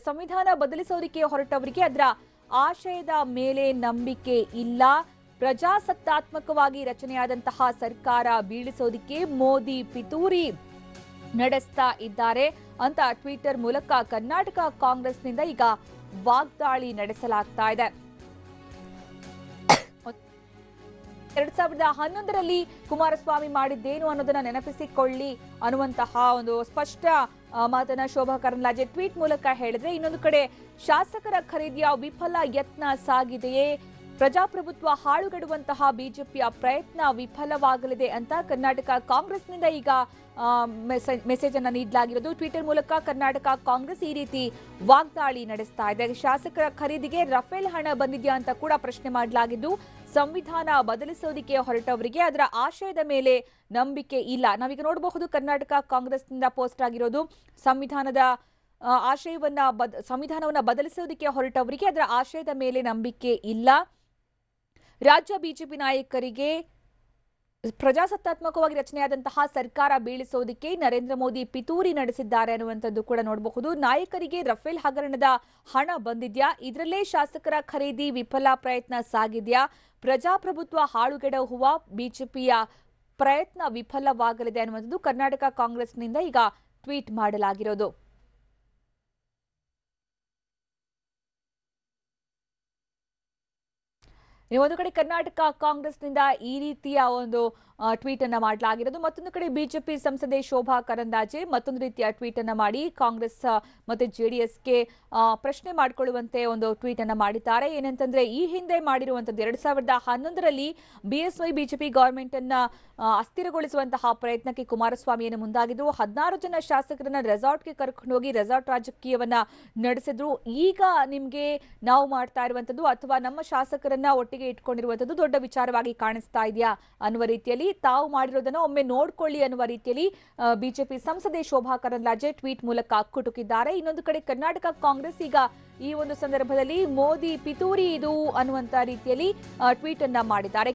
ಸಂವಿಧಾನ ಬದಲಿಸೋದಕ್ಕೆ ಹೊರಟವರಿಗೆ ಅದರ ಆಶಯದ ಮೇಲೆ ನಂಬಿಕೆ ಇಲ್ಲ. ಪ್ರಜಾಸತ್ತಾತ್ಮಕವಾಗಿ ರಚನೆಯಾದಂತಹ ಸರ್ಕಾರ ಬೀಳಿಸೋದಿಕ್ಕೆ ಮೋದಿ ಪಿತೂರಿ ನಡೆಸ್ತಾ ಇದ್ದಾರೆ ಅಂತ ಟ್ವಿಟರ್ ಮೂಲಕ ಕರ್ನಾಟಕ ಕಾಂಗ್ರೆಸ್ನಿಂದ ಈಗ ವಾಗ್ದಾಳಿ ನಡೆಸಲಾಗ್ತಾ ಇದೆ. ಎರಡ್ ಸಾವಿರದ ಹನ್ನೊಂದರಲ್ಲಿ ಕುಮಾರಸ್ವಾಮಿ ಮಾಡಿದ್ದೇನು ಅನ್ನೋದನ್ನ ನೆನಪಿಸಿಕೊಳ್ಳಿ ಅನ್ನುವಂತಹ ಒಂದು ಸ್ಪಷ್ಟ ಮಾತನ್ನ ಶೋಭಾ ಕರಂದ್ಲಾಜೆ ಟ್ವೀಟ್ ಮೂಲಕ ಹೇಳಿದ್ರೆ ಇನ್ನೊಂದು ಕಡೆ ಶಾಸಕರ ಖರೀದಿಯ ವಿಫಲ ಯತ್ನ ಸಾಗಿದೆಯೇ? ಪ್ರಜಾಪ್ರಭುತ್ವ ಹಾಳುಗೆಡುವಂತಹ ಬಿಜೆಪಿಯ ಪ್ರಯತ್ನ ವಿಫಲವಾಗಲಿದೆ ಅಂತ ಕರ್ನಾಟಕ ಕಾಂಗ್ರೆಸ್ನಿಂದ ಈಗ ಮೆಸೇಜ್ ಅನ್ನು ನೀಡಲಾಗಿರೋದು. ಟ್ವಿಟರ್ ಮೂಲಕ ಕರ್ನಾಟಕ ಕಾಂಗ್ರೆಸ್ ಈ ರೀತಿ ವಾಗ್ದಾಳಿ ನಡೆಸ್ತಾ ಇದೆ. ಶಾಸಕರ ಖರೀದಿಗೆ ರಫೇಲ್ ಹಣ ಬಂದಿದೆಯಾ ಅಂತ ಕೂಡ ಪ್ರಶ್ನೆ ಮಾಡಲಾಗಿದ್ದು, ಸಂವಿಧಾನ ಬದಲಿಸೋದಿಕ್ಕೆ ಹೊರಟವರಿಗೆ ಅದರ ಆಶಯದ ಮೇಲೆ ನಂಬಿಕೆ ಇಲ್ಲ. ನಾವೀಗ ನೋಡಬಹುದು ಕರ್ನಾಟಕ ಕಾಂಗ್ರೆಸ್ನಿಂದ ಪೋಸ್ಟ್ ಆಗಿರೋದು. ಸಂವಿಧಾನದ ಆಶಯವನ್ನ ಬದ್, ಸಂವಿಧಾನವನ್ನ ಬದಲಿಸೋದಕ್ಕೆ ಹೊರಟವರಿಗೆ ಅದರ ಆಶಯದ ಮೇಲೆ ನಂಬಿಕೆ ಇಲ್ಲ. ರಾಜ್ಯ ಬಿಜೆಪಿ ನಾಯಕರಿಗೆ ಪ್ರಜಾಸತ್ತಾತ್ಮಕವಾಗಿ ರಚನೆಯಾದಂತಹ ಸರ್ಕಾರ ಬೀಳಿಸೋದಕ್ಕೆ ನರೇಂದ್ರ ಮೋದಿ ಪಿತೂರಿ ನಡೆಸಿದ್ದಾರೆ ಅನ್ನುವಂಥದ್ದು ಕೂಡ ನೋಡಬಹುದು. ನಾಯಕರಿಗೆ ರಫೇಲ್ ಹಗರಣದ ಹಣ ಬಂದಿದ್ಯಾ? ಇದರಲ್ಲೇ ಶಾಸಕರ ಖರೀದಿ ವಿಫಲ ಪ್ರಯತ್ನ ಸಾಗಿದ್ಯಾ? ಪ್ರಜಾಪ್ರಭುತ್ವ ಹಾಳುಗೆಡಹುವ ಬಿಜೆಪಿಯ ಪ್ರಯತ್ನ ವಿಫಲವಾಗಲಿದೆ ಅನ್ನುವಂಥದ್ದು ಕರ್ನಾಟಕ ಕಾಂಗ್ರೆಸ್ನಿಂದ ಈಗ ಟ್ವೀಟ್ ಮಾಡಲಾಗಿರೋದು. ಇನ್ನು ಒಂದು ಕಡೆ ಕರ್ನಾಟಕ ಕಾಂಗ್ರೆಸ್ನಿಂದ ಈ ರೀತಿಯ ಒಂದು ಟ್ವೀಟ್ ಅನ್ನ ಮಾಡಲಾಗಿರೋದು. ಮತ್ತೊಂದು ಕಡೆ ಬಿಜೆಪಿ ಸಂಸದೆ ಶೋಭಾ ಕರಂದಾಜೆ ಮತ್ತೊಂದು ರೀತಿಯ ಟ್ವೀಟ್ ಅನ್ನ ಮಾಡಿ ಕಾಂಗ್ರೆಸ್ ಮತ್ತೆ ಜೆಡಿಎಸ್ಗೆ ಪ್ರಶ್ನೆ ಮಾಡಿಕೊಳ್ಳುವಂತೆ ಒಂದು ಟ್ವೀಟ್ ಅನ್ನ ಮಾಡಿದ್ದಾರೆ. ಏನಂತಂದ್ರೆ, ಈ ಹಿಂದೆ ಮಾಡಿರುವಂತದ್ದು ಎರಡ್ ಸಾವಿರದ ಹನ್ನೊಂದರಲ್ಲಿ ಬಿಎಸ್ವೈ ಬಿಜೆಪಿ ಗವರ್ಮೆಂಟ್ ಅನ್ನ ಅಸ್ಥಿರಗೊಳಿಸುವಂತಹ ಪ್ರಯತ್ನಕ್ಕೆ ಕುಮಾರಸ್ವಾಮಿಯನ್ನು ಮುಂದಾಗಿದ್ರು. ಹದಿನಾರು ಜನ ಶಾಸಕರನ್ನ ರೆಸಾರ್ಟ್ಗೆ ಕರ್ಕೊಂಡು ಹೋಗಿ ರೆಸಾರ್ಟ್ ರಾಜಕೀಯವನ್ನ ನಡೆಸಿದ್ರು. ಈಗ ನಿಮ್ಗೆ ನಾವು ಮಾಡ್ತಾ ಇರುವಂತದ್ದು ಅಥವಾ ನಮ್ಮ ಶಾಸಕರನ್ನ ಒಟ್ಟಿಗೆ ಇಟ್ಕೊಂಡಿರುವಂತದ್ದು ದೊಡ್ಡ ವಿಚಾರವಾಗಿ ಕಾಣಿಸ್ತಾ ಇದೆಯಾ ಅನ್ನುವ ರೀತಿಯಲ್ಲಿ ತಾವು ಮಾಡಿರೋದನ್ನ ಒಮ್ಮೆ ನೋಡ್ಕೊಳ್ಳಿ ಅನ್ನುವ ರೀತಿಯಲ್ಲಿ ಬಿಜೆಪಿ ಸಂಸದೆ ಶೋಭಾ ಕರಂದ್ಲಾಜೆ ಟ್ವೀಟ್ ಮೂಲಕ ಕುಟುಕಿದ್ದಾರೆ. ಇನ್ನೊಂದು ಕಡೆ ಕರ್ನಾಟಕ ಕಾಂಗ್ರೆಸ್ ಈಗ ಈ ಒಂದು ಸಂದರ್ಭದಲ್ಲಿ ಮೋದಿ ಪಿತೂರಿ ಇದು ಅನ್ನುವಂತ ರೀತಿಯಲ್ಲಿ ಟ್ವೀಟ್ ಅನ್ನ ಮಾಡಿದ್ದಾರೆ.